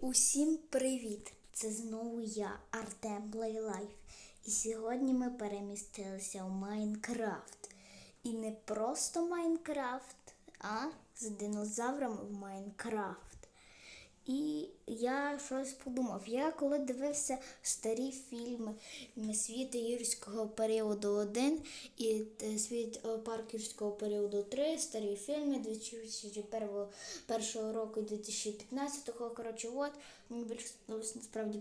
Усім привіт! Це знову я, Артем Плейлайф. І сьогодні ми перемістилися в Майнкрафт. І не просто Майнкрафт, а з динозаврами в Майнкрафт. І я щось подумав. Я коли дивився старі фільми Світ юрського періоду 1 і е, Світ е, парк юрського періоду 3, старі фільми 2001 першого року і 2015-го. Коротше, от мені більше насправді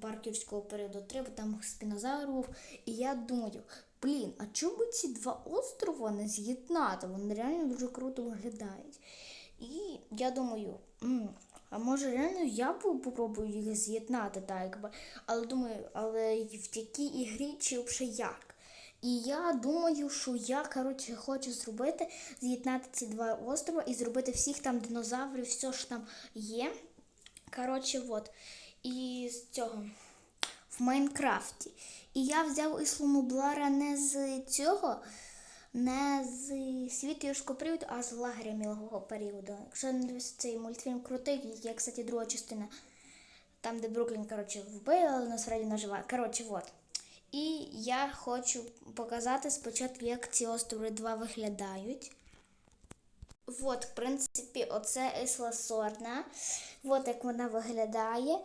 парк юрського періоду 3, бо там спінозавр був. І я думаю, блін, а чому ці два острова не з'єднати? Вони реально дуже круто виглядають. І я думаю, а може реально я попробую їх з'єднати, так якби. Але думаю, але в якій ігрі чи взагалі як? І я думаю, що я коротше хочу зробити, з'єднати ці два острова і зробити всіх там динозаврів, все що там є. Коротше, от. І з цього в Майнкрафті. І я взяв Іслу Блара не з цього, не з світу юрського періоду, а з лагеря мілого періоду. Якщо не цей мультфільм крутий, є, кстати, друга частина. Там, де Бруклін, коротше, вбили, але насправді наживає. Коротше, от. І я хочу показати спочатку, як ці острови два виглядають. От, в принципі, оце Ісла Сорна. От як вона виглядає.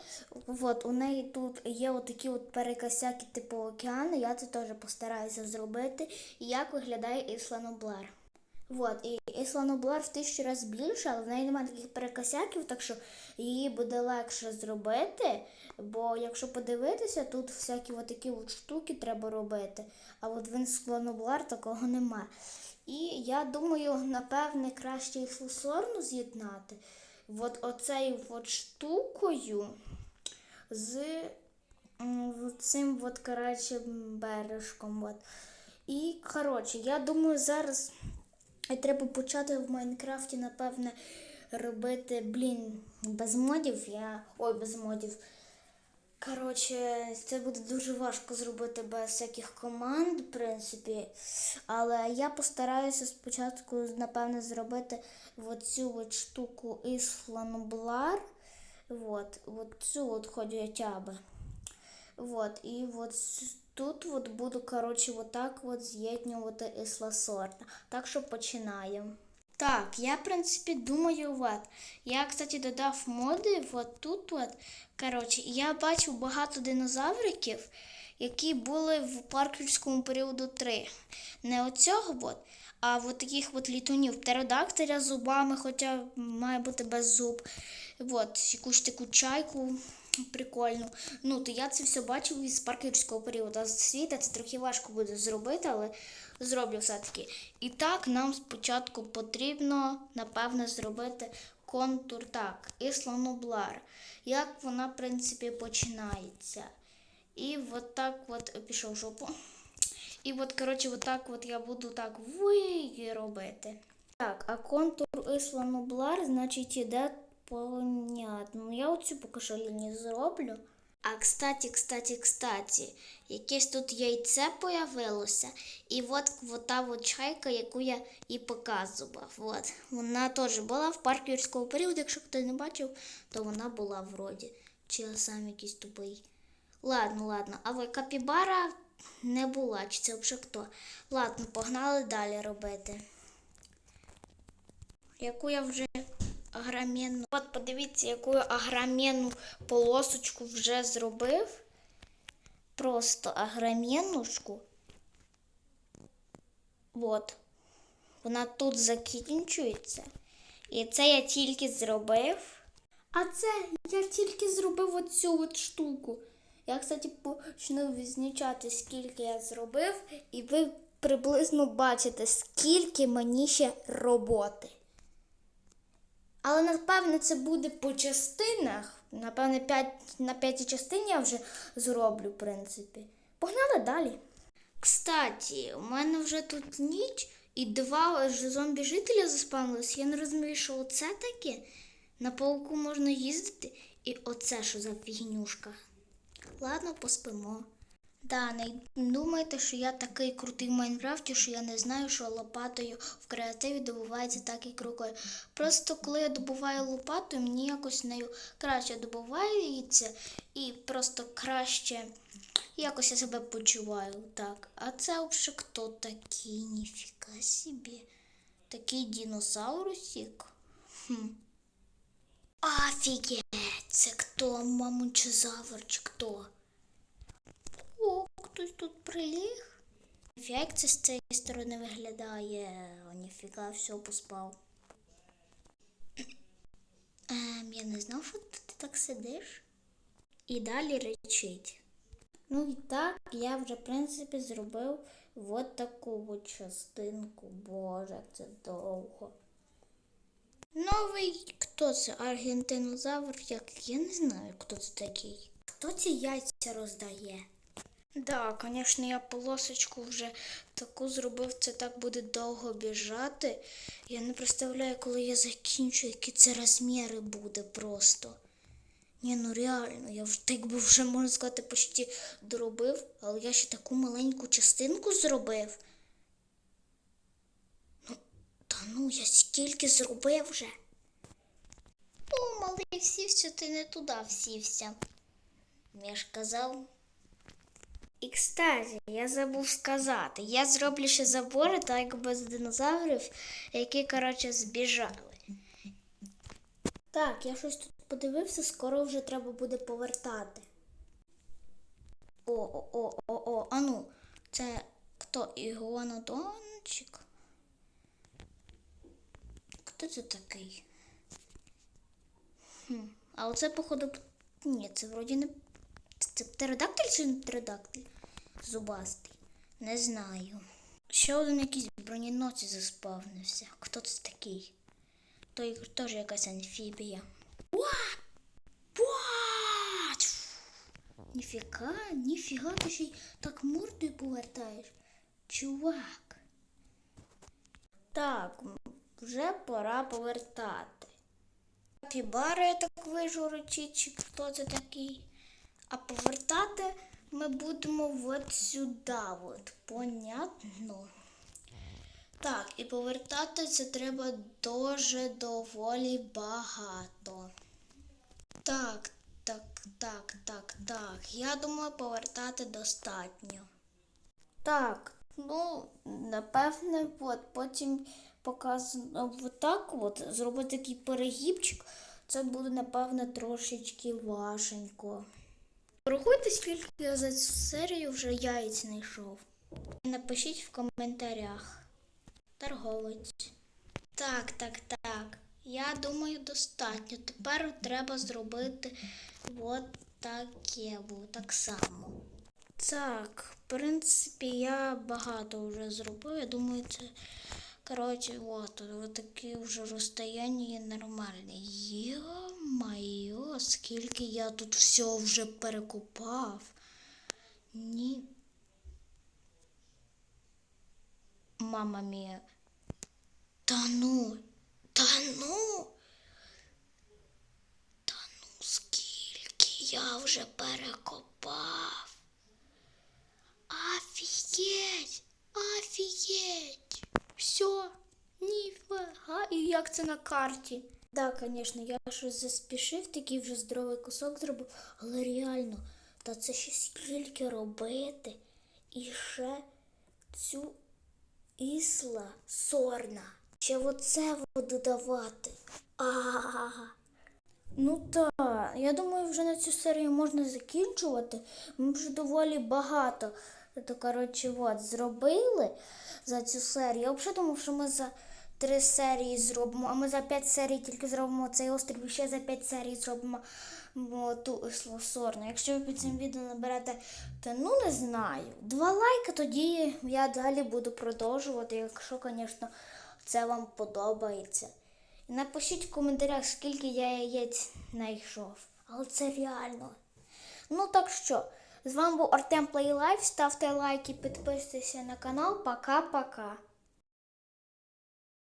От, у неї тут є отакі от перекосяки типу океану. Я це теж постараюся зробити. Як виглядає Ісла Ноблар. От, і Ісла Ноблар в тисячу разів більше, але в неї немає таких перекосяків, так що її буде легше зробити. Бо якщо подивитися, тут всякі такі от штуки треба робити. А от в Ісла такого немає. І я думаю, напевне, краще їх сорну з'єднати. От оцею от штукою з цим от, коротше, бережком. От. І, коротше, я думаю, зараз треба почати в Майнкрафті, напевне, робити, блін, без модів. Я... Ой, без модів. Коротше, це буде дуже важко зробити без всяких команд, в принципі. Але я постараюся спочатку, напевне, зробити оцю от штуку із фланоблар. Вот, от цю от хоча б. Вот, і от тут от буду, коротше, вот так от з'єднювати ісласорта. Так що починаємо. Так, я, в принципі, думаю, от. Я, кстати, додав моди от тут, от. Коротше, я бачив багато динозавриків, які були в парківському періоду 3. Не оцього, от, а от таких от літунів. Птеродактиля з зубами, хоча має бути без зуб. От, якусь таку чайку прикольну. Ну, то я це все бачив із парківського періоду. А з світа це трохи важко буде зробити, але зроблю все-таки. І так, нам спочатку потрібно, напевне, зробити контур так, і. Як вона, в принципі, починається. І от так от пішов в жопу. І от, коротше, от так от я буду так вий робити. Так, а контур Исланоблар, значить, іде понятно. Ну, Я оцю поки що лінію зроблю. А кстати, кстати, кстати, якесь тут яйце появилося, і от, та от чайка, яку я і показував. От. Вона теж була в парку юрського періоду, якщо хто не бачив, то вона була вроді. Чи я сам якийсь тупий. Ладно, ладно, але капібара не була, чи це взагалі хто. Ладно, погнали далі робити. Яку я вже агроменну. От подивіться, яку я агроменну полосочку вже зробив. Просто агроменнушку. От. Вона тут закінчується. І це я тільки зробив. А це я тільки зробив оцю от штуку. Я, кстати, почну відзначати, скільки я зробив, і ви приблизно бачите, скільки мені ще роботи. Але напевне це буде по частинах. Напевне, 5, на п'ятій частині я вже зроблю, в принципі. Погнали далі. Кстати, у мене вже тут ніч і два зомбі-жителя заспавнились. Я не розумію, що оце таке. На пауку можна їздити, і оце що за фігнюшка. Ладно, поспимо. Да, не думайте, що я такий крутий в Майнкрафті, що я не знаю, що лопатою в креативі добувається так як рукою. Просто коли я добуваю лопатою, мені якось нею краще добувається і просто краще якось я себе почуваю. Так. А це взагалі хто такий? Ніфіга собі. Такий динозаврусик. Хм. Офігеть, це хто, мамончезавр чи хто? Хтось тут приліг. Ніфіга, як це з цієї сторони виглядає. Ніфіга, все поспав. Ем, я не знав, що ти так сидиш. І далі речить. Ну і так, я вже, в принципі, зробив от таку частинку. Боже, це довго. Новий хто це? Аргентинозавр? Як я не знаю, хто це такий. Хто ці яйця роздає? Да, звісно, я полосочку вже таку зробив, це так буде довго біжати. Я не представляю, коли я закінчу, які це розміри буде просто. Ні, ну реально, я вже так би вже можна сказати, почти доробив, але я ще таку маленьку частинку зробив. Ну, та ну, я скільки зробив вже. О, малий всівся, ти не туди всівся. Я ж казав. І кстати, я забув сказати, я зроблю ще забори, так як без динозаврів, які, коротше, збіжали. Так, я щось тут подивився, скоро вже треба буде повертати. О, о, о, о, о, а ну, це хто? Ігуанодончик? Хто це такий? Хм. А оце, походу, ні, це вроді не. Це, птеродактиль чи не птеродактиль? Зубастий. Не знаю. Ще один якийсь броненосець заспавнився. Хто це такий? Той теж якась амфібія. What? What? Ніфіга, ти ще й так мордою повертаєш. Чувак. Так, вже пора повертати. Пібара, я так вижу, речить, чи хто це такий. А повертати ми будемо от сюди. От. Понятно. Так, і повертати це треба дуже доволі багато. Так, так, так, так, так. Я думаю, повертати достатньо. Так, ну, напевне, от потім показано отак от, зробити такий перегібчик. Це буде, напевне, трошечки важенько. Порахуйте, скільки я за цю серію вже яєць знайшов. Напишіть в коментарях. Торговець. Так, так, так. Я думаю, достатньо. Тепер треба зробити от таке, так само. Так, в принципі, я багато вже зробив. Я думаю, це. Коротше, от, от такі вже розстояння є нормальне. Йо-майо, скільки я тут все вже перекопав. Ні. Мама мія. Та ну, та ну. Та ну, скільки я вже перекопав. Офігеть, офігеть. Все, ніфіга. І як це на карті? Так, да, звісно, я щось заспішив, такий вже здоровий кусок зробив, але реально, та це ще скільки робити. І ще цю ісла сорна. Ще оце додавати. Ага. Ну так, я думаю, вже на цю серію можна закінчувати. Ми вже доволі багато. То, коротше, от, зробили за цю серію. Я взагалі думав, що ми за три серії зробимо, а ми за п'ять серій тільки зробимо цей острів і ще за п'ять серій зробимо ту сорну. Якщо ви під цим відео наберете, то ну не знаю. Два лайки, тоді я далі буду продовжувати, якщо, звісно, це вам подобається. І напишіть в коментарях, скільки я яєць знайшов. Але це реально. Ну так що, з вами був Артем Плейлайф. Ставте лайки, підписуйтесь на канал. Пока-пока.